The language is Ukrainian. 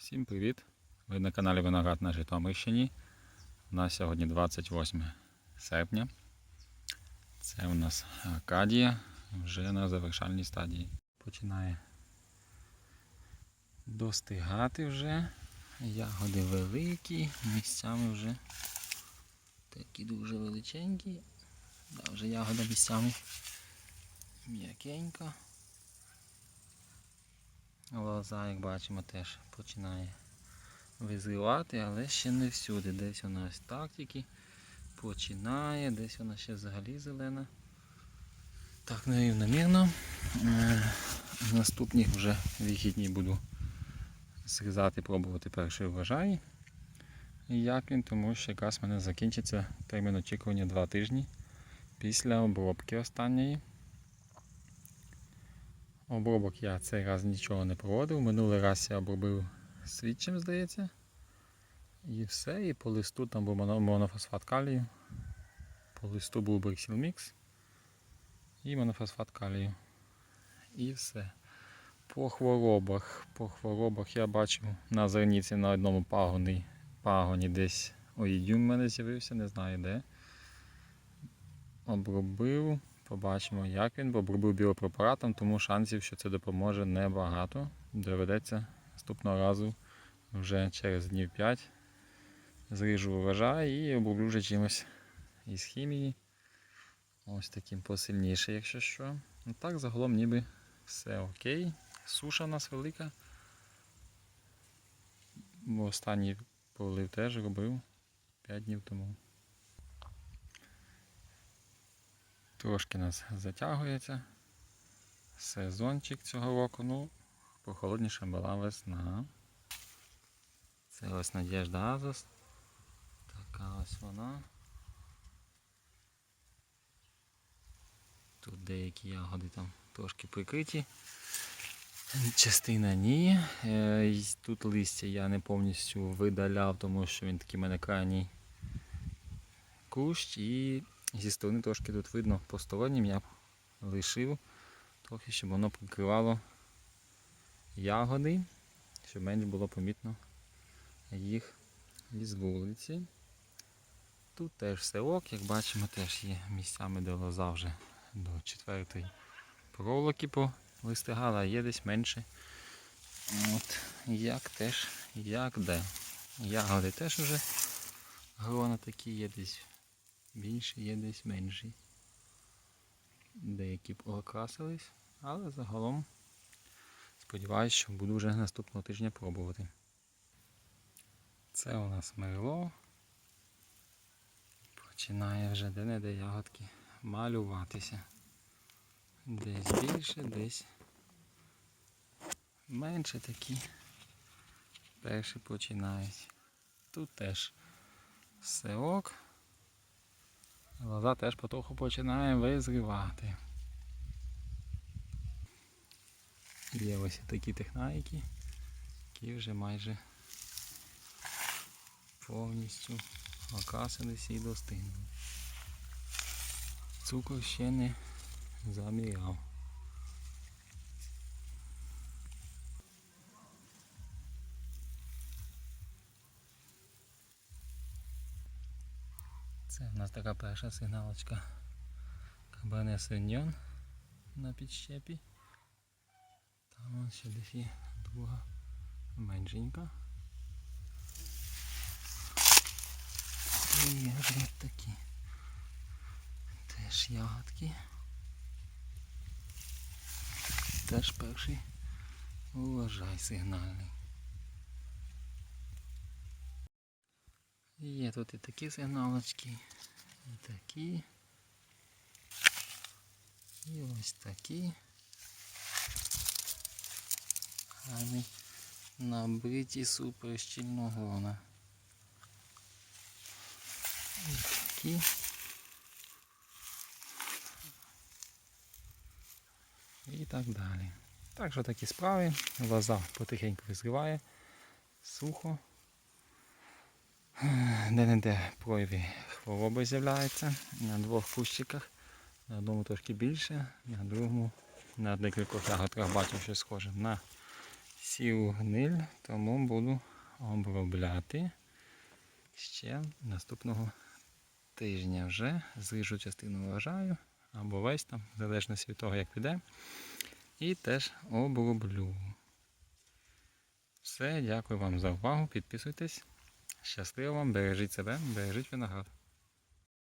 Всім привіт! Ви на каналі Виноград на Житомирщині. У нас сьогодні 28 серпня. Це у нас Аркадія вже на завершальній стадії. Починає достигати вже. Ягоди великі, місцями вже такі дуже величенькі. Да, вже ягода місцями м'якенька. Лоза, як бачимо, теж починає визрівати, але ще не всюди. Десь вона ось так тільки починає, десь вона ще взагалі зелена. Так, нерівномірно. Е, Наступні вже вихідні буду зрізати, пробувати перший врожай. Як він, тому що якраз в мене закінчиться термін очікування 2 тижні після обробки останньої. Обробок я цей раз нічого не проводив. Минулий раз я обробив свідчим, здається. І все. І по листу там був монофосфат калію. По листу був Бриксіл Мікс і монофосфат калію. І все. По хворобах. По хворобах я бачив на зерніці на одному пагоні, пагоні десь оїдюм в мене з'явився, не знаю де. Обробив. Побачимо, як він, бо обробив біопрепаратом, тому шансів, що це допоможе, небагато. Доведеться наступного разу вже через днів 5 зріжу урожай і оброблю вже чимось із хімії. Ось таким посильніше, якщо що. Ну так, загалом ніби все окей. Суша у нас велика. Бо останній полив теж робив 5 днів тому. Трошки нас затягується. Сезончик цього року, ну, прохолодніше була весна. Це ось Надежда Азос. Така ось вона. Тут деякі ягоди там трошки прикриті. Частина ні. Е, Тут листя я не повністю видаляв, тому що він такий в мене крайній кущ і зі сторони трошки тут видно постороннім я лишив трохи, щоб воно прикривало ягоди, щоб менш було помітно їх із вулиці. Тут теж селок, як бачимо, теж є місцями, де лоза вже до четвертої проволоки повистигала, а є десь менше. От, як теж, як де. Ягоди теж вже грона такі є десь більше, є десь менші. Деякі б окрасились, але загалом сподіваюся, що буду вже наступного тижня пробувати. Це у нас мерло. Починає вже де-не-де ягодки малюватися. Десь більше, десь менше такі. Перші починають. Тут теж все ок. Лоза теж потроху починає визрівати. Є ось такі технаїки, які вже майже повністю окрасилися і достигнули. Цукор ще не заміряв. Це в нас така перша сигналочка Кабане Сеньон на підщепі. Там ще десь є друга меншенька. І є такі. Теж ягодки. Теж перший урожай сигнальний. Є тут і такі сигналочки, і такі. І ось такі. Гарні набриті супер щільного грона. І такі. І так далі. Так що такі справи. Лоза потихеньку визріває, сухо. Де-не-де прояви хвороби з'являються на двох кущиках. На одному трошки більше, на другому, на декількох ягодках бачив, що схоже на сів гниль, тому буду обробляти ще наступного тижня вже зріжу частину врожаю або весь там, в залежності від того, як піде. І теж оброблю. Все, дякую вам за увагу. Підписуйтесь. Щасливо вам, бережіть себе, бережіть виноград.